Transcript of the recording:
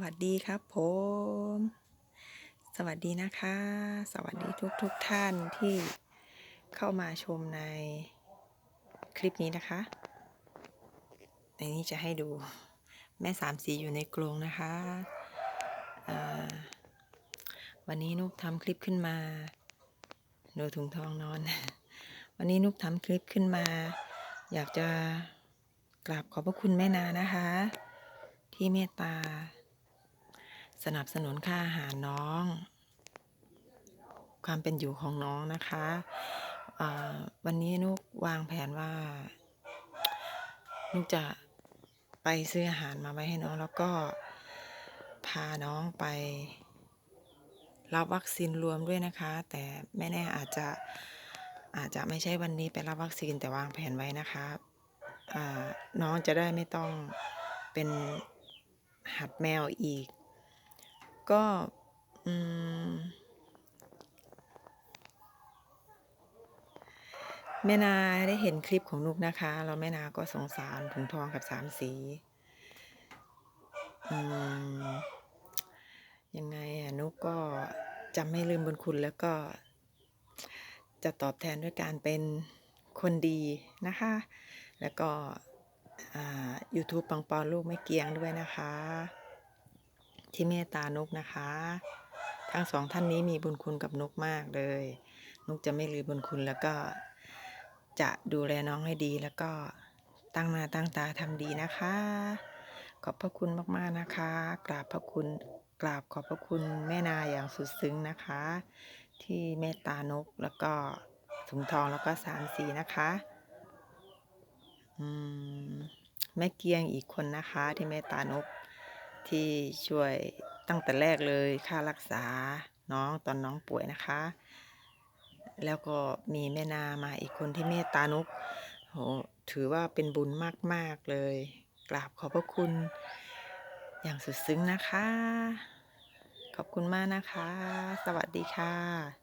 วัสดีครับผม สวัสดีนะคะ สวัสดีทุกทุกท่านที่เข้ามาชมในคลิปนี้นะคะ ในนี้จะให้ดูแม่สามสีอยู่ในกรงนะคะ วันนี้นุกทำคลิปขึ้นมาดูถุงทองนอน วันนี้นุกทำคลิปขึ้นมา อยากจะกราบขอบพระคุณแม่นานะคะ ที่เมตตา สนับสนุนค่าอาหารน้อง ความเป็นอยู่ของน้องนะคะวันนี้นุกวางแผนว่า นุกจะไปซื้ออาหารมาไว้ให้น้อง แล้วก็พาน้องไป รับวัคซีนรวมด้วยนะคะ แต่ไม่แน่อาจจะอาจจะไม่ใช่วันนี้ไปรับวัคซีนแต่วางแผนไว้นะคะน้องจะได้ไม่ต้องเป็นหัดแมวอีก ก็มแม่นาได้เห็นคลิปของนุกนะคะแล้วแม่นาก็สงสารถุงทองกับสามสีอยังไงอะนุกก็จะไม่ลืมบุญคุณแล้วก็จะตอบแทนด้วยการเป็นคนดีนะคะ แล้วก็ YouTube ปังปอนลูกไม่เกียงด้วยนะคะ ที่เมตตานกนะคะ ทั้งสองท่านนี้มีบุญคุณกับนกมากเลย นกจะไม่ลืมบุญคุณแล้วก็จะดูแลน้องให้ดีแล้วก็ตั้งหน้าตั้งตาทำดีนะคะ ขอบพระคุณมากๆนะคะ กราบพระคุณกราบขอบพระคุณแม่นาอย่างสุดซึ้งนะคะ ที่เมตตานกแล้วก็ถุงทองแล้วก็สามสีนะคะอืมแม่เกียงอีกคนนะคะที่เมตตานก ที่ช่วยตั้งแต่แรกเลยค่ารักษาน้องตอนน้องป่วยนะคะ แล้วก็มีแม่นามาอีกคนที่เมตตานุกโหถือว่าเป็นบุญมาก ๆ เลย กราบขอบพระคุณ อย่างสุดซึ้งนะคะ ขอบคุณมากนะคะ สวัสดีค่ะ